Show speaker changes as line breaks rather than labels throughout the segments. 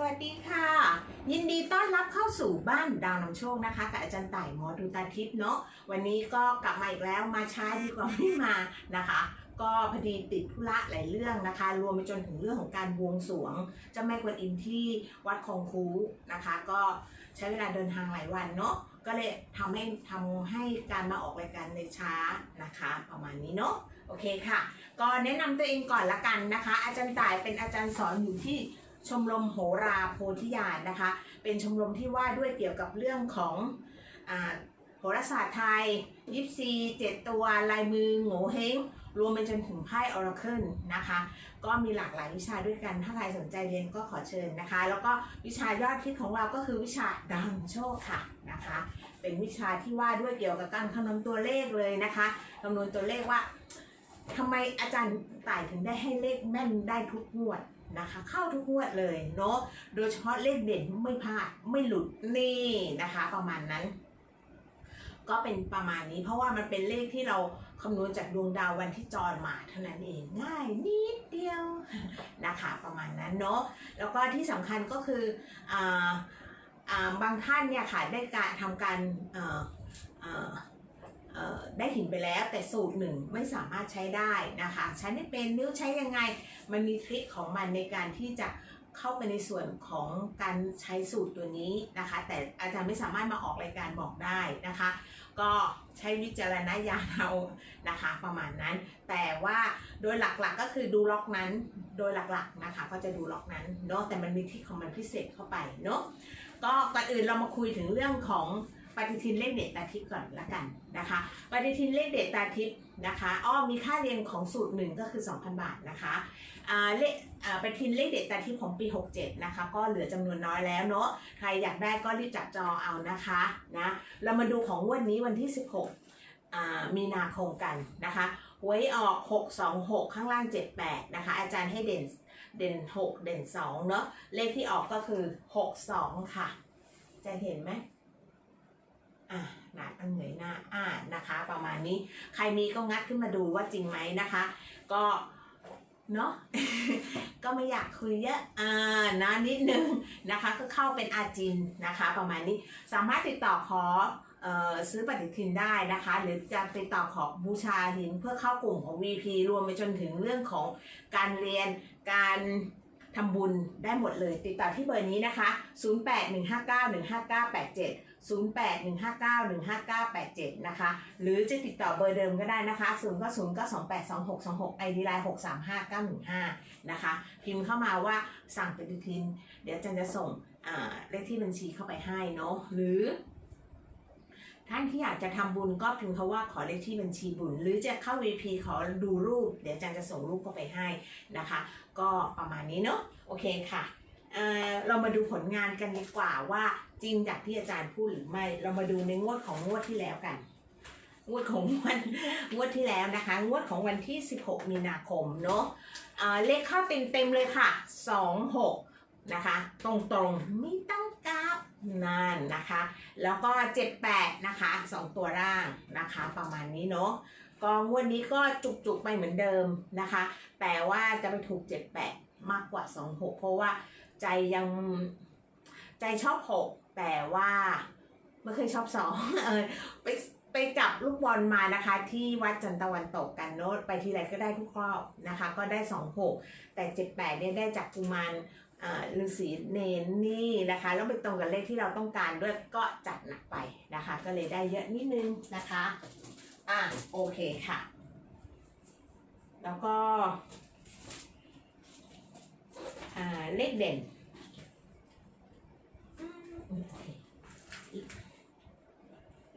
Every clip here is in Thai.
สวัสดีค่ะ ยินดีต้อนรับเข้าสู่บ้านดาวนำโชคนะคะกับอาจารย์ต่ายหมอดูตาทิพย์เนาะวันนี้ก็กลับมาอีกแล้วมาช้าดีกว่าไม่มานะคะ ก็พอดีติดธุระหลายเรื่องนะคะ รวมไปจนถึงเรื่องของการบวงสรวงเจ้าแม่กวนอิมที่วัดคองคูนะคะ ก็ใช้เวลาเดินทางหลายวันเนาะก็เลยทำให้ทำให้การมาออกรายการในช้านะคะ ประมาณนี้เนาะโอเคค่ะ ก็แนะนำตัวเองก่อนละกันนะคะ อาจารย์ต่ายเป็นอาจารย์สอนอยู่ที่ ชมรมโหราโพธิญาณนะคะ เป็นชมรมที่ว่าด้วยเกี่ยวกับเรื่องของอโหราศาสตร์ไทย ยิปซีเจ็ดตัวลายมือโง่เฮงรวมไปจนถึงไพ่ออราเคิลนะคะ ก็มีหลากหลายวิชาด้วยกัน ถ้าใครสนใจเรียนก็ขอเชิญนะคะ แล้วก็วิชายอดฮิตของเราก็คือวิชาดาวโชคค่ะนะคะ เป็นวิชาที่ว่าด้วยเกี่ยวกับการคำนวณตัวเลขเลยนะคะคำนวณตัวเลขว่าทำไมอาจารย์ต่ายถึงได้ให้เลขแม่นได้ทุกงวด นะคะ เข้าทุกงวดเลยเนาะโดยเฉพาะเลขเด่นไม่พลาดไม่หลุดนี่นะคะ ประมาณนั้น ก็เป็นประมาณนี้เพราะว่ามันเป็นเลขที่เราคำนวณจากดวงดาววันที่จรมาเท่านั้นเองง่ายนิดเดียวนะคะประมาณนั้นเนาะแล้วก็ที่สำคัญก็คือออบางท่านเนี่ยค่ะได้การทำการ ได้หินไปแล้วแต่สูตรหนึ่งไม่สามารถใช้ได้นะคะใช้ไม่เป็นนิ้วใช้ยังไง มันมีทริคของมันในการที่จะเข้าไปในส่วนของการใช้สูตรตัวนี้นะคะ แต่อาจารย์ไม่สามารถมาออกรายการบอกได้นะคะ ก็ใช้วิจารณญาณเอานะคะประมาณนั้น แต่ว่าโดยหลักๆก็คือดูล็อกนั้นโดยหลักๆนะคะ ก็จะดูล็อกนั้นเนาะแต่มันมีทริคของมันพิเศษเข้าไปเนาะก็ก่อนอื่นเรามาคุยถึงเรื่องของ ปฏิทินเลขเด็ดตาทิพย์ก่อนละกันนะคะปฏิทินเลขเด็ดตาทิพย์นะคะอ้อมีค่าเรียนของสูตรหนึ่งก็คือ 2,000 บาทนะคะอ่าเลขอ่าปฏิทินเลขเด็ดตาทิพย์ของปี 67 นะคะ ก็เหลือจำนวนน้อยแล้วเนาะใครอยากได้ก็รีบจับจองเอานะคะนะเรามาดูของวดนี้วันที่ 16อ่ามีนาคมกันนะคะหวยออก 626 ข้างล่าง 78 นะคะ อาจารย์ให้เด่นเด่น 6 เด่น 2 เนาะเลขที่ออกก็คือ 62 ค่ะ จะเห็นไหม อะหนาตั้งเหนื่อยหน้าอ่านะคะ ประมาณนี้ใครมีก็งัดขึ้นมาดูว่าจริงไหมนะคะ ก็เนาะก็ไม่อยากคุยเยอะอ่านะนิดนึงนะคะ ก็เข้าเป็นอาจินนะคะ ประมาณนี้สามารถติดต่อขอเอ่อซื้อปฏิทินได้นะคะ หรือจะติดต่อขอบูชาหินเพื่อเข้ากลุ่มของ VP รวมไปจนถึงเรื่องของการเรียนการทำบุญได้หมดเลย ติดต่อที่เบอร์นี้นะคะ 0815915987 0815915987 นะคะ หรือจะติดต่อเบอร์เดิมก็ได้นะคะ0ก็0ก็282626 ID line 635915 นะคะ พิมพ์เข้ามาว่าสั่งปฏิทิน เดี๋ยวจันจะส่งเลขที่บัญชีเข้าไปให้เนาะหรือท่านที่อยากจะทำบุญก็พิมพ์คาว่าขอเลขที่บัญชีบุญ หรือจะเข้า VP ขอดูรูป เดี๋ยวอาจันจะส่งรูปเข้าไปให้นะคะ ก็ประมาณนี้เนาะโอเคค่ะ เออเรามาดูผลงานกันดีกว่าว่าจริงจากที่อาจารย์พูดหรือไม่ เรามาดูในงวดของงวดที่แล้วกัน งวดของวันงวดที่แล้วนะคะ งวดของวันที่ 16 มีนาคมเนาะเเลขเข้าเต็มเต็มเลยค่ะ 26 นะคะ ตรงๆไม่ต้องกราบนั่นนะคะ แล้วก็ 78 นะคะ 2 ตัวร่างนะคะ ประมาณนี้เนาะก็งวดนี้ก็จุกๆไปเหมือนเดิมนะคะ แต่ว่าจะไปถูก 78 มากกว่า 26 เพราะว่า ใจยังใจชอบ6แต่ว่าไม่เคยชอบ2เออไปไปจับลูกบอลมานะคะ ที่วัดจันทร์ตะวันตกกันเนอะไปที่ไรก็ได้ทุกรอบนะคะ ก็ได้26แต่78เนี่ยได้จากกุมารอ่าฤาษีเนนนี่นะคะแล้วไปตรงกับเลขที่เราต้องการด้วยก็จัดหนักไปนะคะ ก็เลยได้เยอะนิดนึงนะคะ อะโอเคค่ะ แล้วก็ เลขเด่น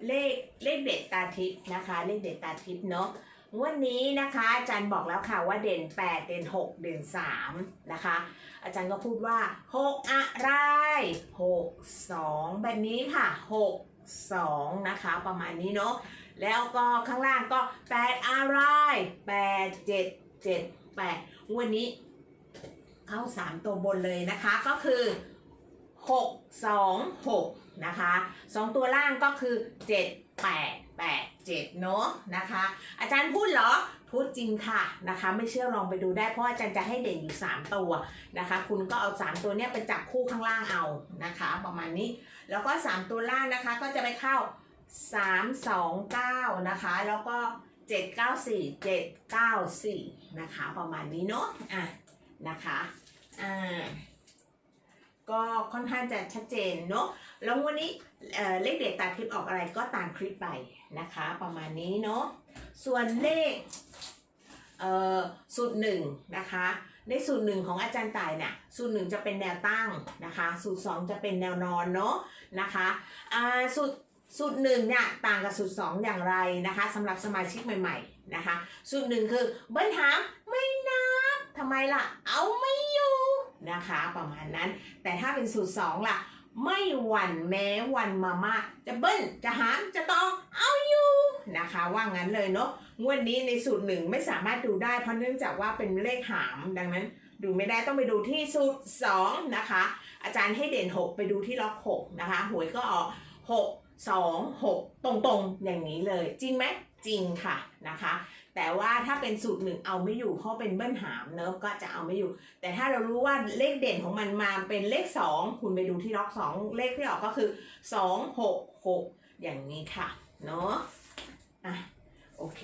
เลขเลขเด็ดตาทิพย์นะคะ เลขเด็ดตาทิพย์เนาะวันนี้นะคะอาจารย์บอกแล้วค่ะว่าเด่น 8 เด่น 6 เด่น3นะคะ อาจารย์ก็พูดว่า 6 อะไร 6 2 แบบนี้ค่ะ 6 2 นะคะประมาณนี้เนาะแล้วก็ข้างล่างก็ 8 อะไร 8 7 7 8 วันนี้ เข้า 3 ตัวบนเลยนะคะก็คือ 6 2 6นะคะ2ตัวล่างก็คือ7แปดแปดเจ็ดเนาะนะคะ อาจารย์พูดเหรอพูดจริงค่ะนะคะ ไม่เชื่อลองไปดูได้เพราะอาจารย์จะให้เด่นอยู่ 3 ตัวนะคะ คุณก็เอา 3 ตัวเนี้ยไปจับคู่ข้างล่างเอานะคะ ประมาณนี้แล้วก็ 3 ตัวล่างนะคะก็จะไปเข้า 3 2 9นะคะแล้วก็7 9 4 7 9 4นะคะประมาณนี้เนาะอะนะคะ อ่าก็ค่อนข้างจะชัดเจนเนาะแล้ววันนี้เเลขเด็ดตามคลิปออกอะไรก็ตามคลิปไปนะคะ ประมาณนี้เนาะส่วนเลขเสูตรหนึ่งนะคะในสูตรหนึ่งของอาจารย์ต่ายเนี่ยสูตรหนึ่งจะเป็นแนวตั้งนะคะสูตรสองจะเป็นแนวนอนเนาะนะคะอ่าสูตรสูตรหนึ่งเนี่ยต่างกับสูตรสองอย่างไรนะคะสำหรับสมาชิกใหม่ ๆนะคะ สูตรหนึ่งคือเบิ้ลหามไม่นับทำไมล่ะเอาไม่ นะคะประมาณนั้น แต่ถ้าเป็นสูตรสองล่ะ ไม่หวั่นแม้วันมาม่าจะเบิ้ลจะหามจะตองเอาอยู่นะคะว่างั้นเลยเนาะงวดนี้ในสูตรหนึ่งไม่สามารถดูได้เพราะเนื่องจากว่าเป็นเลขหามดังนั้นดูไม่ได้ต้องไปดูที่สูตรสองนะคะ อาจารย์ให้เด่น 6 ไปดูที่ล็อก6นะคะหวยก็ออก 6 2 6 ตรงๆ อย่างนี้เลย จริงไหมจริงค่ะนะคะ แต่ว่าถ้าเป็นสูตรหนึ่งเอาไม่อยู่เพราะเป็นเบิ้ลหามเนอะก็จะเอาไม่อยู่ แต่ถ้าเรารู้ว่าเลขเด่นของมันมาเป็นเลข 2 คุณไปดูที่ล็อก 2 เลขที่ออกก็คือ 2 6 6 อย่างนี้ค่ะ เนาะอะ โอเค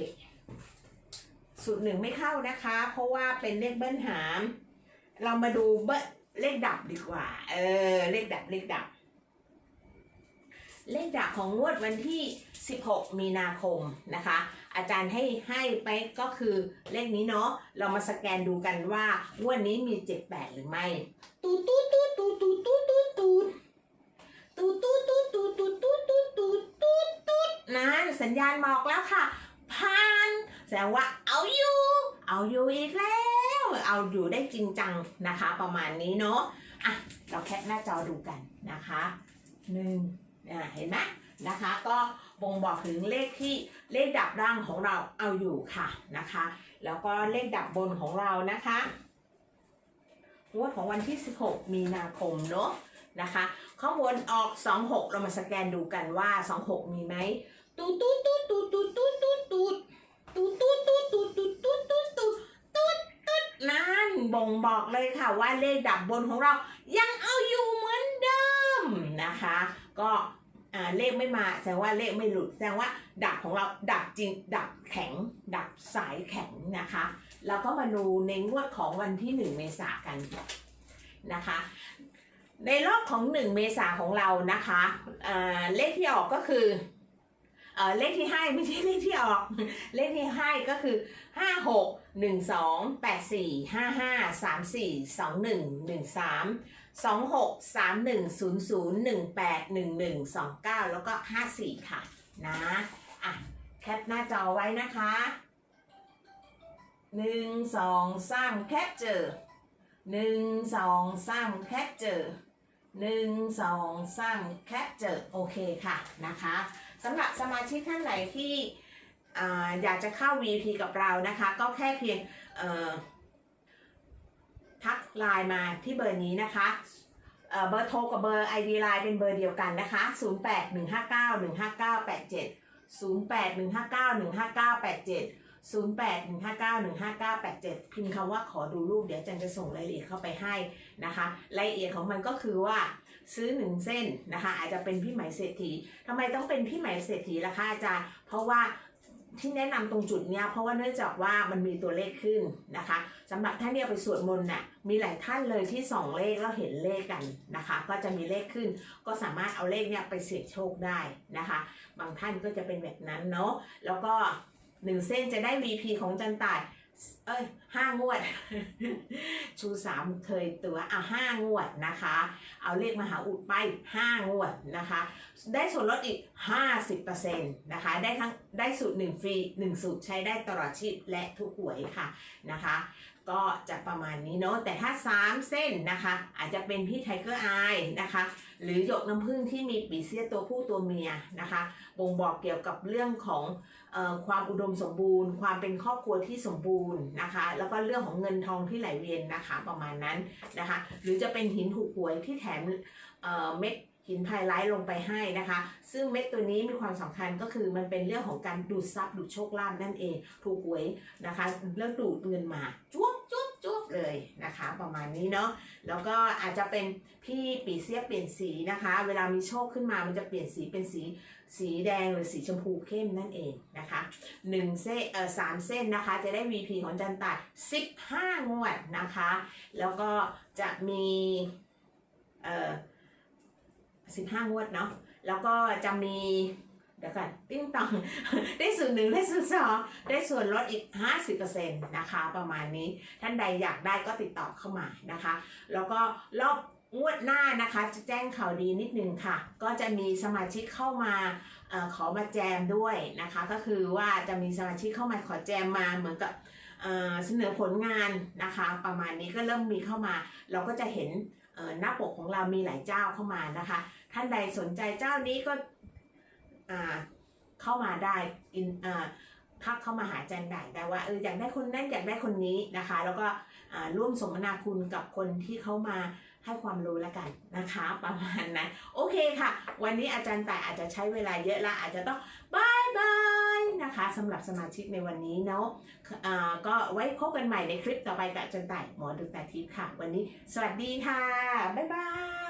สูตรหนึ่งไม่เข้านะคะ เพราะว่าเป็นเลขเบิ้ลหาม เรามาดูเบิ้ลเลขดับดีกว่า เออ เลขดับเลขดับ เลขดับของงวดวันที่ 16 มีนาคมนะคะ อาจารย์ให้ให้ไปก็คือเลขนี้เนาะเรามาสแกนดูกันว่างวดนี้มี78หรือไม่ตูดตูดตูดตูดตูดตูดตูดตูดตูดตูดตูดตูดตูดตูดตูดตูดตูดตูดนั่นสัญญาณบอกแล้วค่ะผ่านแสดงว่าเอาอยู่ เอาอยู่อีกแล้ว เอาอยู่ได้จริงจังนะคะ ประมาณนี้เนาะอะเราแคปหน้าจอดูกันนะคะหนึ่งอ่าเห็นไหม นะคะ ก็บ่งบอกถึงเลขที่เลขดับร่างของเราเอาอยู่ค่ะนะคะ แล้วก็เลขดับบนของเรานะคะงวดของวันที่ 16 มีนาคมเนาะนะคะข้างบนออก 26 เรามาสแกนดูกันว่า 26 มีไหมตูตูตูตูตูตูตูตูตูตูตูตูตูตูตูตูตูตูนั่นบ่งบอกเลยค่ะว่าเลขดับบนของเรายังเอาอยู่เหมือนเดิมนะคะ ก็ อ่าเลขไม่มาแสดงว่าเลขไม่หลุด แสดงว่าดับของเราดับจริงดับแข็ง ดับสายแข็งนะคะแล้วก็มาดูในงวดของวันที่ 1 เมษากันนะคะ ในรอบของ 1 เมษาของเรานะคะเอ่อเลขที่ออกก็คือเอ่อเลขที่ให้ไม่ใช่เลขที่ออก เลขที่ให้ก็คือ 5 6 1 2 8 4 5 5 3 4 2 1 1 3 2 6 3 1 0 0 1 8 1 1 2 9 แล้วก็ 54 ค่ะ นะ อะ แคปหน้าจอไว้นะคะหนึ่งสองสามแคปเจอหนึ่งสองสามแคปเจอหนึ่งสองสามแคปเจอโอเคค่ะนะคะสำหรับสมาชิกท่านไหนที่ออยากจะเข้า VP กับเรานะคะ ก็แค่เพียงเออ ไลน์มาที่เบอร์นี้นะคะเบอร์โทรกับเบอร์ ID ไลน์เป็นเบอร์เดียวกันนะคะ 0815915987 0815915987 0815915987 พิมพ์คำว่าขอดูรูปเดี๋ยวอาจันจะส่งรายละเอียดเข้าไปให้นะคะ รายละเอียดของมันก็คือว่าซื้อหนึ่งเส้นนะคะ อาจจะเป็นพี่หมายเศรษฐีทำไมต้องเป็นพี่หมายเศรษฐีล่ะคะอาจารย์เพราะว่า ที่แนะนำตรงจุดเนี้ยเพราะว่าเนื่องจากว่ามันมีตัวเลขขึ้นนะคะสำหรับท่านที่ยไปสวดมนต์น่ะมีหลายท่านเลยที่ส่องเลขแล้วเห็นเลขกันนะคะ ก็จะมีเลขขึ้น ก็สามารถเอาเลขเนี้ยไปเสี่ยงโชคได้นะคะ บางท่านก็จะเป็นแบบนั้นเนาะแล้วก็หนึ่งเส้นจะได้ VP ของจันตาย เอ้ยห้างวด ชูสามเคยตัวอะห้างวดนะคะ เอาเลขมหาอุดไปห้างวดนะคะ ได้ส่วนลดอีก 50%นะคะ ได้ทั้งได้สูตรหนึ่งฟรีหนึ่งสูตรใช้ได้ตลอดชีพและทุกหวยค่ะนะคะ ก็จะประมาณนี้เนาะแต่ถ้า 3 เส้นนะคะ อาจจะเป็นพี่ไทเกอร์อายนะคะ หรือหยกน้ำผึ้งที่มีปีเสียตัวผู้ตัวเมียนะคะบ่งบอกเกี่ยวกับเรื่องของออความอุดมสมบูรณ์ ความเป็นครอบครัวที่สมบูรณ์นะคะ แล้วก็เรื่องของเงินทองที่ไหลเวียนนะคะประมาณนั้นนะคะ หรือจะเป็นหินถูกหวยที่แถมเม็ด หินไพไลท์ลงไปให้นะคะ ซึ่งเม็ดตัวนี้มีความสำคัญก็คือมันเป็นเรื่องของการดูดซับดูดโชคลาภนั่นเองถูกหวยนะคะแล้วดูดเงินมาจุ๊บจุ๊บจุ๊บเลยนะคะ ประมาณนี้เนาะแล้วก็อาจจะเป็นพี่ปีเสียเปลี่ยนสีนะคะ เวลามีโชคขึ้นมามันจะเปลี่ยนสีเป็นสีสีแดงหรือสีชมพูเข้มนั่นเองนะคะหนึ่งเส้นเออสามเส้นนะคะ จะได้ VP ของจันตัด 15 งวดนะคะ แล้วก็จะมีเอ่อ 15งวดเนาะแล้วก็จะมีเดี๋ยวก่อนติ้งตองได้ส่วนหนึ่งได้ส่วนสองได้ส่วนลดอีก 50%นะคะ ประมาณนี้ท่านใดอยากได้ก็ติดต่อเข้ามานะคะ แล้วก็รอบงวดหน้านะคะจะแจ้งข่าวดีนิดนึงค่ะ ก็จะมีสมาชิกเข้ามาอขอมาแจมด้วยนะคะ ก็คือว่าจะมีสมาชิกเข้ามาขอแจมมาเหมือนกับเสนอผลงานนะคะ ประมาณนี้ก็เริ่มมีเข้ามา เราก็จะเห็น หน้าปกของเรามีหลายเจ้าเข้ามานะคะ ท่านใดสนใจเจ้านี้ก็เข้ามาได้อินอ่าทักเข้ามาหาอาจันได้ได้ว่าเอออยากได้คนนั้นอยากได้คนนี้นะคะ แล้วก็ร่วมสมนาคุณกับคนที่เขามาให้ความรู้แล้วกันนะคะ ประมาณนั้นโอเคค่ะ วันนี้อาจารย์แต่อาจจะใช้เวลาเยอะละอาจจะต้องบายบาย นะคะสำหรับสมาชิกในวันนี้เนาะะก็ไว้พบกันใหม่ในคลิปต่อไปกับจันไต่หมอดูแต่ทิพย์ค่ะ วันนี้ สวัสดีค่ะ บ๊ายบาย